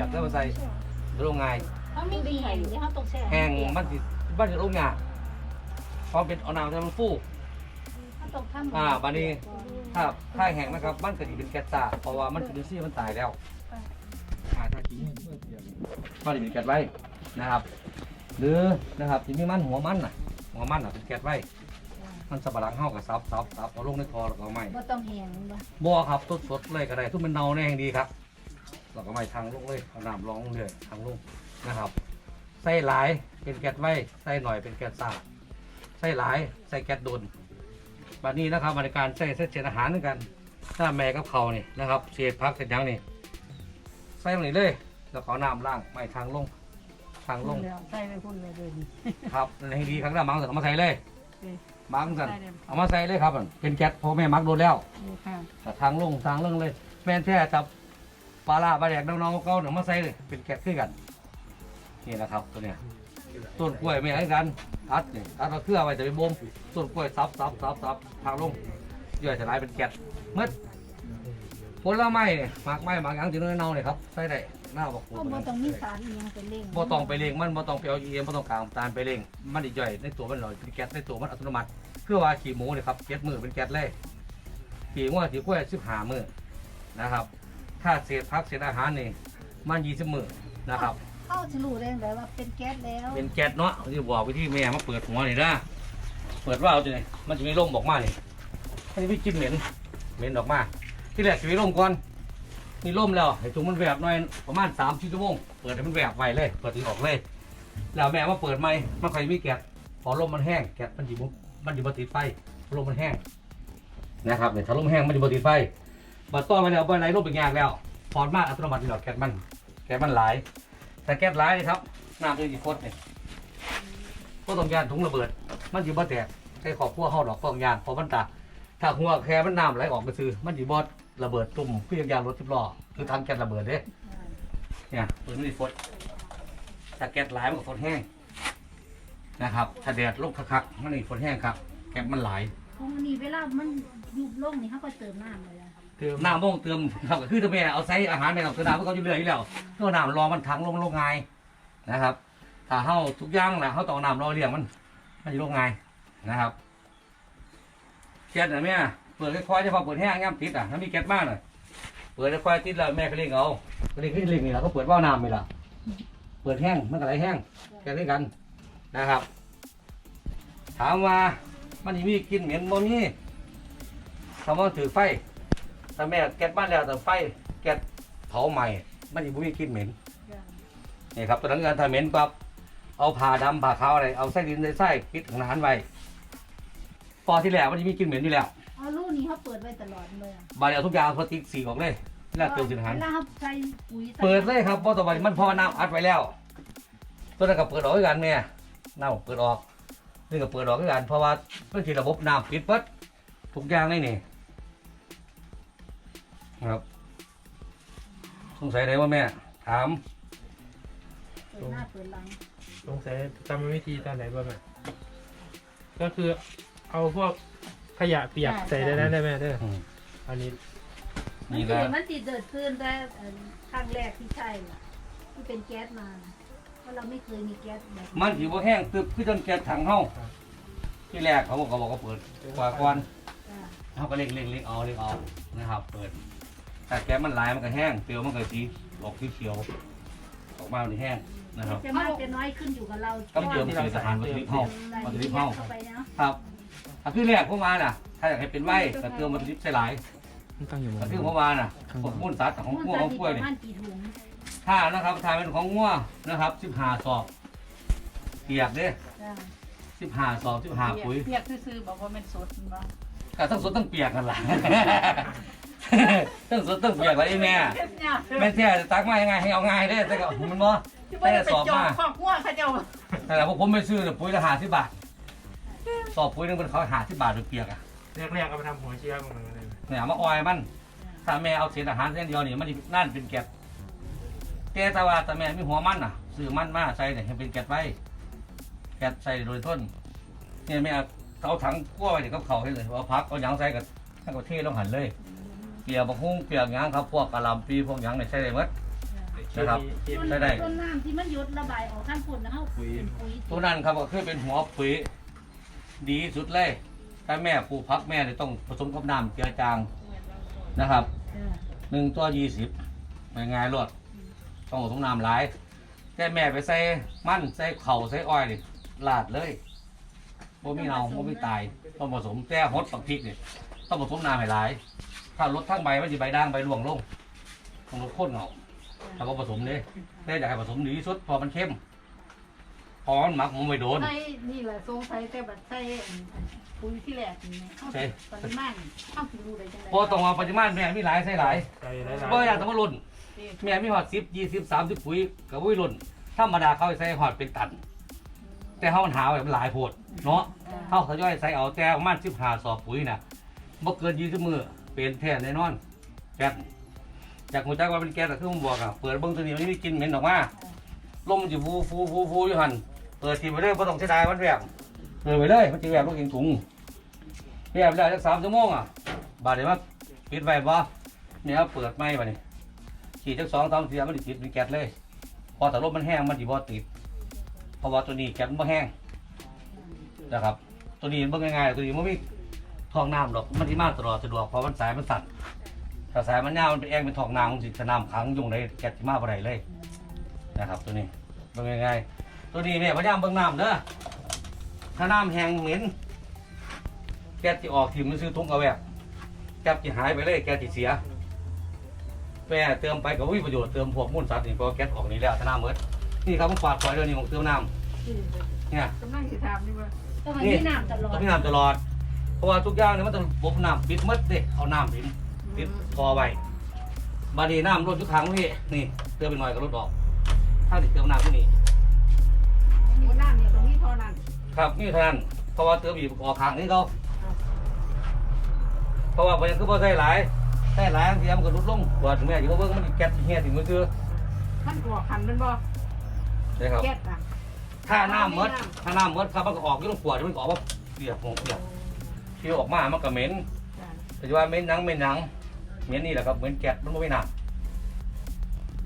เปียกแล้วมาใส่โรงงานเขาไม่ดีเดี๋ยวเขาตกแช่แห้งมันสิบ้านจะโรงงานพอเป็นเอาน้ำให้มันฟูเขาตกข้ามอ่าบัดนี้ถ้าถ้าแห้งนะครับมันก็จะเป็นแก๊สซ่าเพราะว่ามันจุลินทรีย์มันตายแล้วอ่าถ้าทิ้งเมื่อเทียมก็จะเป็นแก๊สไว้นะครับ หรือนะครับที่มีมันหัวมันน่ะ หัวมันน่ะเป็นแก๊สไว้มันสับปะหลังเฮากับซับซับซับเอาลงในคอแล้วก็เอาไม้บ่ต้องแห้งบ่บ่ครับสดสดๆเลยก็ได้ทุกมันเน่าแน่งดีครับ แล้วก็ไม้ทางลงเลยเอาน้ำรองลงเลยทางลงนะครับ ใส่หลายเป็นแก๊สไว้ใส่หน่อยเป็นแก๊สซ่าใส่หลายใส่แก๊สโดนบัดนี้นะครับบริการใส่เส้นเศษอาหารเหมือนกันถ้าแม่กับเขานี่นะครับเศษพักเศษหยังนี่ใส่ลงนี่เลยแล้วก็เอาน้ำล้างไม้ทางลงทางลงใส่ไปพุ่นเลยเลยครับในดีครั้งหน้ามังเสร็จเอามาใส่เลยเออมังสั่นใส่เลยเอามาใส่เลยครับเป็นแก๊สเพราะแม่มักโดนแล้วดูค่ะแต่ทางลงทางเรื่องเลย แม่นแท้จับ ปลาลาปลาแดกน้องๆเขาเนี่ยมาใส่เลยเป็นแก๊สขึ้นกันนี่นะครับตัวเนี้ยต้นกล้วยไม่ให้กันอัดนี่อัดเอาเครือไว้จะไปบ่มต้นกล้วยซับซับซับซับทางลงย่อยสลายเป็นแก๊สหมืดผลไม้เนี่ยหมากไม้หมากหยางจีนเน่าเนี่ยครับใส่ได้หน้าบอกก็บ่ต้องมีสารอีหยังเป็นเร่งบ่ต้องไปเร่งมันบ่ต้องไปเอาเอ็มบ่ต้องกลางน้ำตาลไปเร่งมันอีกย่อยในตัวมันหน่อยเป็นแก๊สในตัวมันอัตโนมัติเพื่อว่าขี่หมูเนี่ยครับเก็ดมือเป็นแก๊สเลยขี่งัวขี่กล้วยสิบห้ามือนะครับ ถ้าเศษพักเศษอาหารนี่มันยี่สิบมือนะครับ เข้าจะรู้ได้เลยว่าเป็นแก๊สแล้วเป็นแก๊สเนาะที่บอกวิธีแม่มาเปิดหัวนี่นะเปิดว่าเอาตัวนี้มันจะมีลมออกมานี่มันจะมีกลิ่นเหม็นเหม็นออกมา ที่แรกจะมีลมก่อนมีลมแล้วให้ถุงมันแวบหน่อยประมาณสามชั่วโมงเปิดให้มันแวบไว้เลย เปิดถึงออกเลยแล้วแม่มาเปิดใหม่มันใครมีแก๊สพอลมมันแห้งแก๊สมันจิบมันจิบติดไฟลมมันแห้งนะครับเนี่ยถ้าลมแห้งมันจิบติดไฟ บัดต่อไปแล้วไปไหนลมเป็นยากแล้วพอดมากอัตโนมัติหรอกแก๊สมัน แก๊สมันหลายแต่แก๊สหลายนี่ครับน้ำตัวจีฟดเนี่ยก็ต้องยานถุงระเบิด มันจีบอแตกใช้ขอบพัวห่อดอกต้องยานพราะมันตาถ้าหัวแค่มันน้ำไหลออกไปซื้อมันจีบอระเบิดตุ่มเพื่อยางรถสิบล้อคือทางแก๊สระเบิดเด้เนี่ยตัวนี้ฟดถ้าแก๊สหลายมันก็ฟดแห้งนะครับ ถ้าแดดลงคักๆมันนี่ฟดแห้งครับ แก๊สมันไหลายของอันนี้เวลามันยุบลงนี่เขาก็เติมน้ำเลย เติมน้ำม่งเติมครับก็คือตัวแม่เอาใส่อาหารไปเอาเติมน้ำมันก็อยู่เรื่อยอยู่แล้วเพื่อน้ำรอมันทังลงลงไงนะครับ ถ้าเฮาทุกอย่างนะเฮาต้องน้ำรอเลี้ยงมัน มันจะลงไงนะครับแก๊สนะแม่เปิดค่อยๆจะพอเปิดแห้งย่ำติดอะถ้ามีแก๊สมากหน่อยเปิดค่อยๆติดแล้วแม่ก็เล่งเอาก็เล่งขึ้นเล่งนี่แหละก็เปิดว่าน้ำนี่แหละเปิดแห้งมันก็ไหลแห้งแก๊สด้วยกันนะครับ ถามว่ามันมีกินเหม็นบ่มีคำว่าถือไฟ ถ้าแม่แก๊สบ้านแล้วแต่ไฟแก๊สเผาใหม่มันจะบุ้ยกลินเหม็นนี่ครับตอนนั้นการทำเหม็นปั๊บเอาผ้าดำผ้าขาวอะไรเอาไส้ดินใส่ไส้ปิดของอาหารไว้พอที่แล้วมันจะมีกลินเหม็นอยู่แล้วเอาลูกนี้เขาเปิดไว้ตลอดเลยอะบาดเอาทุกอย่างเอาพลาสติกสีออกเลยเวลาเติมสินอาหารเวลาเขาใส่ปุ๋ยใส่เปิดเลยครับเพราะต่อไปมันพอน้ำอัดไว้แล้วตัวนั้นก็เปิดออกด้วยกันแม่น้ำเปิดออกนี่ก็เปิดออกด้วยกันเพราะว่ามันคือระบบน้ำปิดเปิดทุกอย่างเลยนี่ ครับ สงสัยอะไรว่าแม่ ถาม เปิดหน้าเปิดหลังสงสัยจำวิธีตอนไหนบ้างไหมก็คือเอาพวกขยะเปียกใส่ในนั้นได้ไหมเด้ออืมอันนี้มันนี่สินะมันติดเดิดขึ้นแต่เอ่อครั้งแรกที่ใช่น่ะ ที่เป็นแก๊สมาน่ะเพราะเราไม่เคยมีแก๊สแบบมันถือว่าแห้งตึบคือจนแก๊สถังเฮาที่แรกเขาบอกเขาบอกว่าเปิดกว่าก่อนจ้ะเขาก็เล็งเล็งเล็งเอาเล็งเอานะครับ เปิด แต่แก๊สมันหลายมันก็แห้งเปลวมันก็สีออกสีเขียวออกมามันแห้งนะครับ จะมากจะน้อยขึ้นอยู่กับเราก็เติมเศษอาหารวัตถุดิบเฮาใส่วัตถุดิบเยเฮาเข้าไปเนาะครับถ้าคือแรกพวกมาน่ะ ถ้าอยากให้เป็นไว้ก็เติมวัตถุดิบใส่หลายมันตั้งอยู่หมถ้าดคือพวกมาน่ะพวกมุ่นสัตว์ของมันพวกจะของมีกล้วยประนี่มาณกี่ถุงถ้านะครับถ้าเป็นของงัวนะครับสิบห้าซอกเปียกเด้จ้ะสิบห้าซอกสิบห้าปุ๋ยเปียกซื่อๆบอกว่าเป็นสดมันบ่ก็ทั้งสดทั้งเปียกกันล่ะ ทั้งสดทั้งเปียกเลยไอ้แม่เนี่ยแม่แท้จะตักมายังไงให้เอาง่ายเด้แต่ก็มันบ่ที่ว่าจะไปจอบขอกหัวเขาเจ้าแต่ละพวกผมไปซื้อน่ะปุ๋ยละห้าสิบบาทสอบปุ๋ยหนึงเป็นเขาห้าสิบบาทเป็นเปียกอะแรกๆเอาไปทำหัวเชื้อมันเลยเนี่ยเอามาออยมันถ้าแม่เอาเศษอาหารเส้นเดียวนี่มันสินั่นเป็นแกะแต่แต่ว่าแต่แม่มีหัวมันน่ะซื้อมันมาใส่เนี่ยให้เป็นแกะไว้แกะใส่โดยต้นเนี่ยแม่เอาถังกั้วไว้เดี๋ยวกับเขาให้เลยเอาพักเอาหยังใส่กับให้กับเทลงหันเลยเปียกบะฮุ้งเปียกหยังครับพวกกะหล่ำปีพวกหยังเนี่ยใส่ได้หมด นะครับเคมีได้ได้ ต้นน้ำที่มันหยุดระบายออกข้างฝุ่นนะเฮาปุ๋ยปุ๋ยตัวนั้นครับก็คือเป็นหัวปุ๋ยดีที่สุดเลยถ้าแม่ปลูกพักแม่เนี่ยต้องผสมกับน้ำเจือจางนะครับจ้ะหนึ่งตัวยี่สิบเป็นไงรวดต้องผสมน้ำหลายแต่แม่ไปใส่มันใส่เข่าใส่อ้อยนี่ลาดเลยบ่มีเนาบ่มีตายต้องผสมแต่ฮดปักพริกเนี่ยต้องผสมน้ำให้หลาย ถ้าลดทั้งใบมันจะใบด่างใบร่วงลงต้องลดโคตรเงาถ้าก็ผสมเลยแต่อยากให้ผสมดีที่สุดเพอมันเข้มพอมันหมักมันไม่โดนใช่นี่แหละสงสัยแต่บัดใส่อันปุ๋ยที่แรกนี่เฮาใช่ปริมาณเฮาสิรู้ได้จังได๋พอต้องเอาปัจจุบันแม่มีหลายใส่หลายใจหลายๆ บ่อยากจะมาลุ่นแม่มีหอดสิบยี่สิบสามสิบปุ๋ยกับวุ้ยลุ่นธรรมดาเขาใส่หอดเป็นตัน แต่เขามันหาแบบหลายโพดเนาะเขาทยอยใส่เอาแต่ประมาณสิบห้าสอบปุ๋ยน่ะบ่เกินยี่สิบมือ เป็นแท้แน่นอนแก๊สจากหัวใจกว่าเป็นแก๊สแต่คือผมบอกอะเปิดเบิ้งตัวนี้มันไม่กลินเหม็นออกมาลมมันจะฟูฟูฟูฟูอยู่หันเปิดทีไปเลยเพราะต้องเสียดายมันแบบเปิดไปเลยมันจะแบบลูกเองถุงแบบแล้วจักสามชั่วโมงอะบาดเดี๋ยวมาปิดไว้บ่เนี่ยเปิดไม่บ่นี่ขี่จักสองสามเทียมันติดเป็นแก๊สเลย พอแต่ลมมันแห้งมันจะบ่ติดเพราะว่าตัวนี้แก๊สมันแห้งนะครับ ตัวนี้มันเบิ่งง่ายๆตัวนี้มันไม่ ทองน้ำหรอกมันที่มาตลอดสะดวกเพราะมันสายมันสั่นถ้าสายมันยาวมันเป็นแองเป็นทองน้ำมันสิจะน้ำขังอยุ่งในแก๊สที่มาบ่ได้เลยนะครับ ตัวนี้เบิ่งง่ายๆตัวนี้แม่พยายามเบิ่งน้ำเด้อถ้าน้ำแห้งเหม็นแก๊สที่ออกถิ่มมันซื้อทุ่งเอาแวบแก๊สที่หายไปเลยแก๊สที่เสียแม่เติมไปกับวิประโยชน์เติมพวกมูลสัตว์นี่เพราะว่าแก๊สออกนี่แล้วถ้าน้ำเมดนี่ครับผมฝาดคอยเดี๋ยวนี้ผมเติมน้ำเนี่ยกำลังสิถามนี่ว่าต้องให้มีน้ำตลอดต้องมีน้ำตลอด เพราะว่าทุกอย่างเนี่ยมันต้องบบน้ำปิดหมดเด้เอาน้ำปิดปิดคอไว้บาดนีน้ำลดทุกครั้งพี่นี่เติมไปหน่อยก็ลดออก ถ้าติดเติมน้ำที่นี่หมูน้ำเนี่ยตรงนี้เท่านั้นครับนี่เท่านั้นเพราะว่าเติมอีกออกครั้งนี้เขาเพราะว่าพอยังคือพอใส่หลายใส่หลายบางทีมันก็ลดลงกว่าถึงแม้อยู่ว่าเบิ้งมันแก๊สเฮียถึงมือคือมันกว่าคันแมันบ่ใช่ครับแก๊สอะถ้าน้ำหมดถ้าน้ำหมดครับมันก็ออกอยุ่งขวดมันก็ออกว่าเปียกหงเปียก ที่ออกมามันก็เหม็นจ้ะแต่ว่าเหม็นหนังเหม็นหนังเหม็นนี่แหละครับเหม็นแก๊สมันไม่หนัก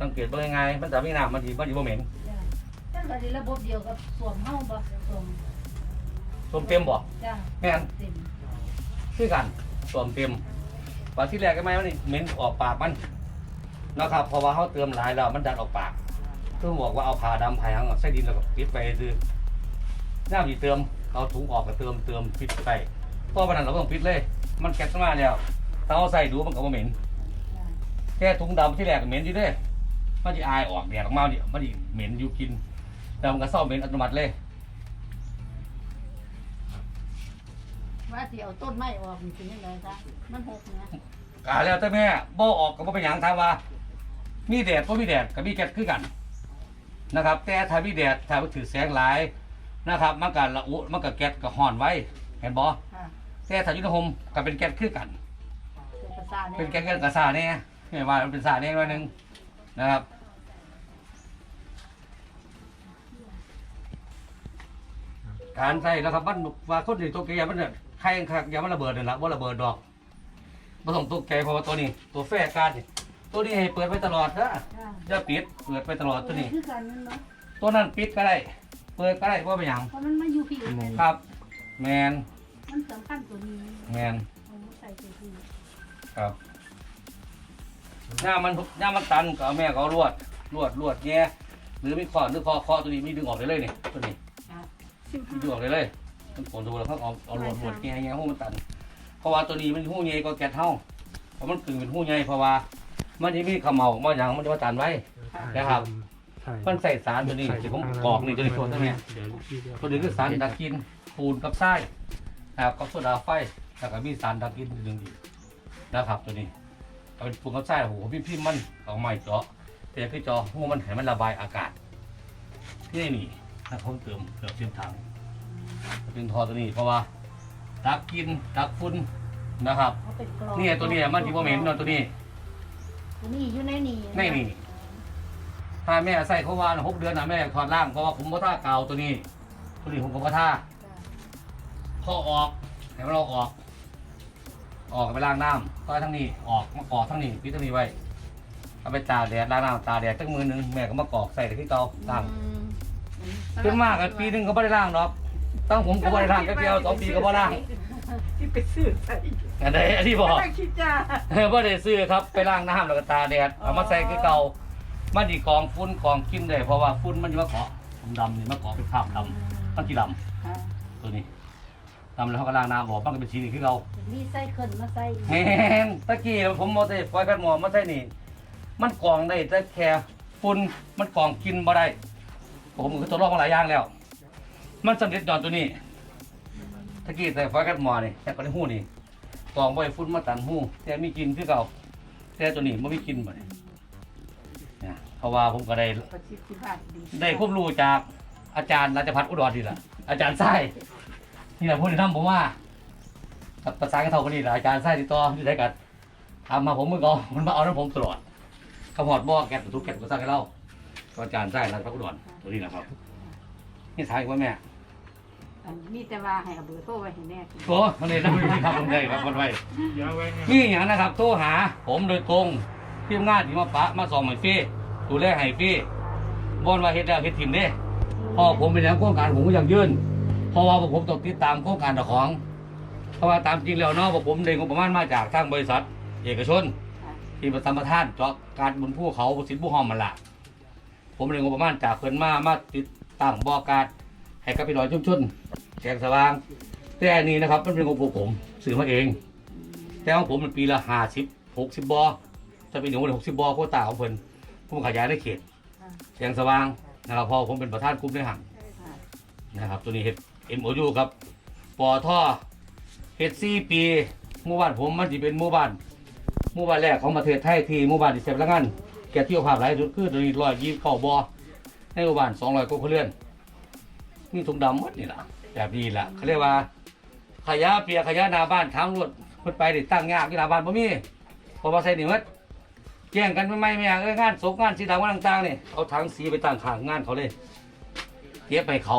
สังเกตว่ายังไงมันจะไม่หนักมันดีมันดีว่าเหม็นจ้ะแต่ก็สิระบบเดียวกับสวมเฮาบ่สวมรวมเต็มบ่จ้ะแม่นเต็มคือกันรวมเต็มวันที่แรกก็ไม่มันนี่เหม็นออกปากมันนะครับเพราะว่าเขาเติมหลายแล้วมันดันออกปากคือบอกว่าเอาผ้าดำผ้าหยังใส่ดินแล้วก็ปิดไปคือน้ำที่เติมเอาถุงออกก็เติมเติมปิดไป เพราะวันนั้นเราต้องปิดเลย มันแก๊สมาแล้วถ้าเอาใส่ดูมันก็บ่เหม็นจ้ะแค่ถุงดำที่แรกก็เหม็นอยู่เด้มันจะอายออกแดดออกมาเนี่ยมันจะเหม็นอยู่กิน แต่มันก็เศร้าเหม็นอัตโนมัติเลย ว่าสิเอาต้นไม้ออกนี่เป็นยังไงจ๊ะมันหกนะกาแล้วแต่แม่บ่ออกก็บ่เป็นหยังถามว่า มีแดดบ่มีแดดก็มีแก๊สคือกันนะครับ แต่ถ้ามีแดดถ้ามันถือแสงหลายนะครับ มันก็ละอุมันก็แก๊สก็ฮ้อนไว้ เห็นบ่ค่ะ แต่ถ้าอยู่ในโฮมก็เป็นแก๊สคือกัน เป็นภาษาเนี่ยเป็นแก๊สกระซาแน่ไม่ว่ามันเป็นซาแน่หน่อยหนึงนะครับ การใส่นะครับมันว่าคนที่ตัวแกยามันเนี่ยใครคักยามันระเบิดนี่นละว่าระเบิดดอกไม่ต้องตกใจเพราะว่าตัวนี้ ตัวแฟร์การนี่ตัวนี้ให้เปิดไว้ตลอดนะจ้ะอย่าปิดเปิดไปตลอดตัวนี้ คือกันนั่นเนาะตัวนั้นปิดก็ได้ เปิดก็ได้ว่าเป็นหยังเพราะมันมาอยู่พี่แม่นครับ แมน มันสำคัญตัวนี้แมนเอามาใส่ตัวพี่ครับหน้ามันหน้ามันตันก็เอาแม่ก็เอาลวดลวดลวดแง่หรือมีข้อหรือคอคอตัวนี้มีดึงออกได้เลยนี่ตัวนี้สิบมีดึงออกได้เลยมันผลตัวแล้วเขาเอาเอาลวดลวดแง่แง่หูมันตัน เพราะว่าตัวนี้มันหูใหญ่ก็แกะเท่าเพราะมันกึ่งเป็นหูใหญ่เพราะว่า มันจะมีเขมเหลามาอย่างมันจะมาตันไว้ นะครับ มันใส่สารตัวนี้ที่ผมกรอกนี่ตัวนี้ตัวนี้เดี๋ยวพี่เดียวตัวนี้คือสารดักกินปูนกับทราย นะครับกับโซดาไฟแล้วก็มีสารดักกินตัวหนึงอีกนะครับตัวนี้เอาเป็นปูนกับทรายโอ้โหพี่พิมพ์มันเอาไม้เจาะแต่คือเจาะหัวมันให้มันระบายอากาศ ที่นี่นะผมเติมเติมเทียมถังเป็นทอตัวนี้เพราะว่าดักกินดักฝุ่นนะครับเอาเป็นกรองนี่ตัวนี้มันที่ว่าเหม็นเนาะตัวนี้ตัวนี้อยู่ในนี่ในนี่ถ้าแม่ใส่เขาว่าหกเดือนนะแม่ถอดล่างเพราะว่าผมบ่ท่ากาวตัวนี้ ตัวนี้ผมก็บ่ท่า พอออกให้มันเราออก ออกไปล้างน้ำก็ทั้งนี้ออกมากรอกทั้งนี้ปิดทั้งนี้ไว้เอาไปตากแดดล้างน้ำตากแดดตั้งมือหนึงแม่ก็มากรอกใส่ที่เตาล้างอืมขึ้นมากอะปีหนึงก็ไม่ได้ล้างหรอกตั้งผมก็ไม่ได้ล้างก็เดียวสองปีก็ไม่ล้างที่ไปซื้อใส่อันไหนอันที่บอกตั้งคิดจ้าเออบ่ได้ซื้อครับไปล้างน้ำแล้วก็ตากแดดเอามาใส่คือเก่ามันดีกองฝุ่นกองกินได้เพราะว่าฝุ่นมันจะมาเกาะดำๆนี่มาเกาะเป็นคราบดำมันจีดำตัวนี้ ดำแล้วเขาก็ล้างน้ำบอกมันก็เป็นสีนี่คือเรามีไส้เคินมาใส่แห้งตะกี้ผมมอเตอร์ไฟกันหมอมาใส่นี่ มันกรองได้แต่แค่ฝุ่นมันกรองกินบ่ได้ผมก็ทดลองมาหลายอย่างแล้ว มันสำเร็จยอนตัวนี้ตะกี้ใส่ไฟกันหมอนี่แต่ก็ได้หู้นี่กรองบ่ให้ฝุ่นมาตันหู้แต่มีกินคือเก่าแต่ตัวนี้ไม่มีกินบ่ได้เนี่ยเพราะว่าผมก็ได้ ประสิทธิภาพดี ได้ควบรู้จากอาจารย์ราชพัฒน์อุดรนี่แหละอาจารย์ไส้ นี่แหละพูดในน้ำผมว่ากับภาษากระเทาคนนี้แหละอาจารย์ไส้ติดต่อที่ได้กันทำมาผมเมื่อก่อนมันมาเอาน้ำผมตลอดขมอดบ่อแกะทุกแกะก็สร้างให้เราก็อาจารย์ไส้ราชพัฒน์อุดรตัวนี้แหละครับ นี่ถ่ายอีกว่าแม่อันมีแต่ว่าให้เอาเบอร์โทรไว้ให้แม่โอ้มันเลยนั่งอยู่ที่ครับผมได้ครับมันไว้เดี๋ยวเอาไว้ให้นี่อย่างนะครับโทรหาผมโดยตรงทีมงานที่มาปะมาส่องให้ฟรีดูแลให้ฟรีบอนว่าเฮ็ดแล้วเฮ็ดทีมเด้พอผมเป็นอย่างโครงการผมก็ยังยื่น เพราะว่าผมต้องติดตามโครงการเจ้าของ เพราะว่าตามจริงแล้วเนาะว่าผมได้งบประมาณมาจากทางบริษัท เอกชน ที่ประสัมปทานเจาะการบนภูเขาสินผู้ห้องมันละผมได้งบประมาณจากเพิ่นมามาติดตั้งบ่อการให้กับพี่น้องชุมชนแสงสว่าง แต่อันนี้นะครับมันเป็นงบของผมซื้อมาเอง แต่ของผมมันปีละห้าสิบหกสิบบ่อจะเป็นหนึ่งวันหกสิบบ่อโควต้าของเพิ่นผมขยายในเขตแสงสว่างนะครับเพอผมเป็นประธานกลุ่มในหังนะครับตัวนี้เฮ็ด MOU ครับปอท่อเฮ็ดสี่ปีหมู่บ้านผมมันจะเป็นหมู่บ้านหมู่บ้านแรกของประเทศไทยที่หมู่บ้านที่เสพพลังงานแก่ที่ภาพหลายสุดคือตัวนี้ร้อยยี่เข้าบอในหมู่บ้านสองร้อยกว่าครัวเรือนมีถุงดำหมดนี่ล่ะแบบนี้ล่ะเขาเรียกว่าขยะเปียกขยะหน้าบ้านทางรถเพิ่นไปได้ตั้งยากที่หน้าบ้านบ่มีพอมาใส่นี่หมดแย่งกันไม่ไม่ไม่เอ้ยงานศพงานสีดำงานต่างๆนี่เอาถังสีไปตั้งขางงานเขาเลยเก็บไปเขา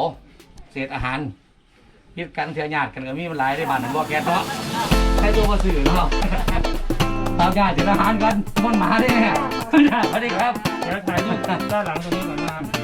เศษอาหารยึดกันเสียญาติกันก็มีมันหลายได้บ้านนั้นบ่แกนเนาะใช้ตัวมาสื่อเนาะตามญาติเศษอาหารกันมันหมาได้แน่สวัสดีครับ เดี๋ยวถ่ายรูปด้านหลังตรงนี้ก่อนนะครับ